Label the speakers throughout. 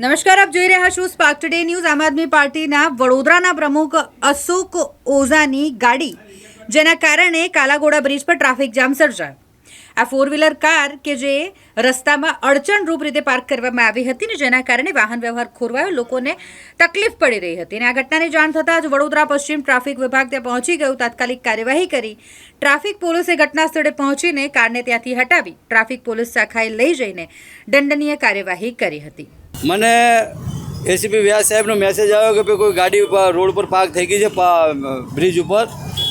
Speaker 1: નમસ્કાર, આપ જોઈ રહ્યા છો સ્પાર્ક ટુડે ન્યૂઝ આમ આદમી પાર્ટીના વડોદરાના પ્રમુખ અશોક ઓઝાની ગાડી, જેના કારણે કાલાઘોડા બ્રિજ પર ટ્રાફિક જામ સર્જાયો. આ ફોર વ્હીલર કાર કે જે રસ્તામાં અડચણરૂપ રીતે પાર્ક કરવામાં આવી હતી ને જેના કારણે વાહન વ્યવહાર ખોરવાયો, લોકોને તકલીફ પડી રહી હતી. અને આ ઘટનાની જાણ થતાં જ વડોદરા પશ્ચિમ ટ્રાફિક વિભાગ ત્યાં પહોંચી ગયું. તાત્કાલિક કાર્યવાહી કરી. ટ્રાફિક પોલીસે ઘટના સ્થળે પહોંચીને કારને ત્યાંથી હટાવી. ટ્રાફિક પોલીસ શાખાએ લઈ જઈને દંડનીય કાર્યવાહી કરી હતી.
Speaker 2: મને એસીપી વ્યાસ સાહેબનો મેસેજ આવ્યો કે ભાઈ કોઈ ગાડી ઉપર રોડ પર પાર્ક થઈ ગઈ છે બ્રિજ ઉપર.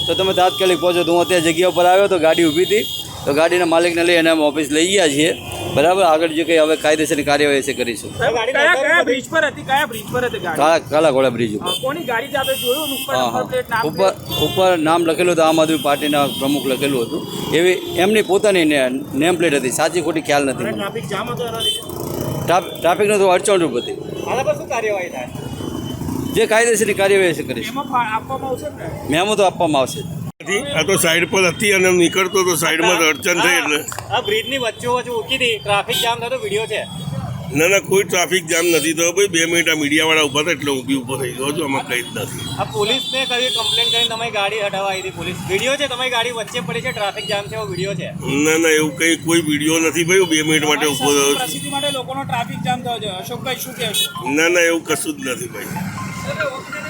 Speaker 2: તો તમે તાત્કાલિક પહોંચો. તો હું અત્યારે જગ્યા ઉપર આવ્યો તો ગાડી ઊભી હતી. તો ગાડીના માલિકને લઈ અને અમે ઓફિસ લઈ ગયા છીએ. બરાબર? આગળ જે કંઈ હવે કાયદેસરની કાર્યવાહી છે કરીશું.
Speaker 3: કાલા ઘોડા બ્રિજ પર હતી? કયા બ્રિજ પર હતી ગાડી?
Speaker 2: કાળા કાલાઘોડા બ્રિજ ઉપર.
Speaker 3: હા,
Speaker 2: હા
Speaker 3: નંબર પ્લેટ
Speaker 2: હા.
Speaker 3: નામ
Speaker 2: ઉપર ઉપર નામ લખેલું હતું આમ આદમી પાર્ટીના પ્રમુખ લખેલું હતું. એવી એમની પોતાની નેમ પ્લેટ હતી. સાચી ખોટી ખ્યાલ નથી
Speaker 3: હતો
Speaker 2: ટ્રાફિકનો તો અડચણરૂપ હતી.
Speaker 3: આના પર શું કાર્યવાહી થાય?
Speaker 2: જે કાયદેસરની કાર્યવાહી છે કરીશું.
Speaker 3: આપવામાં આવશે ને?
Speaker 2: મેમો તો આપવામાં આવશે.
Speaker 4: આ તો સાઈડ પર હતી અને નીકળતો તો સાઈડમાં તો અડચણ થઈ એટલે.
Speaker 5: આ બ્રિજની વચ્ચે વચ્ચે ઊકી હતી ટ્રાફિક જામ થતો વીડિયો છે.
Speaker 4: ના ના કોઈ ટ્રાફિક જામ નથી થયો. ભાઈ બે મિનિટ આ મીડિયાવાળા ઊભા હતા એટલે ઊભી ઊભો થઈ ગયો છું આમાં કંઈ જ નથી.
Speaker 5: આ પોલીસને કરી કમ્પ્લેન કરીને તમારી ગાડી હટાવવા આવી હતી પોલીસ. વીડિયો છે તમારી ગાડી વચ્ચે પડી છે ટ્રાફિક જામ છે એવો વીડિયો છે.
Speaker 4: ના ના એવું કંઈ કોઈ વીડિયો નથી ભાઈ બે મિનિટ માટે ઊભો થયો
Speaker 3: પ્રસિદ્ધિ માટે લોકોનો ટ્રાફિક જામ થયો છે. અશોકભાઈ શું કહેશો?
Speaker 4: ના ના એવું કશું જ નથી ભાઈ.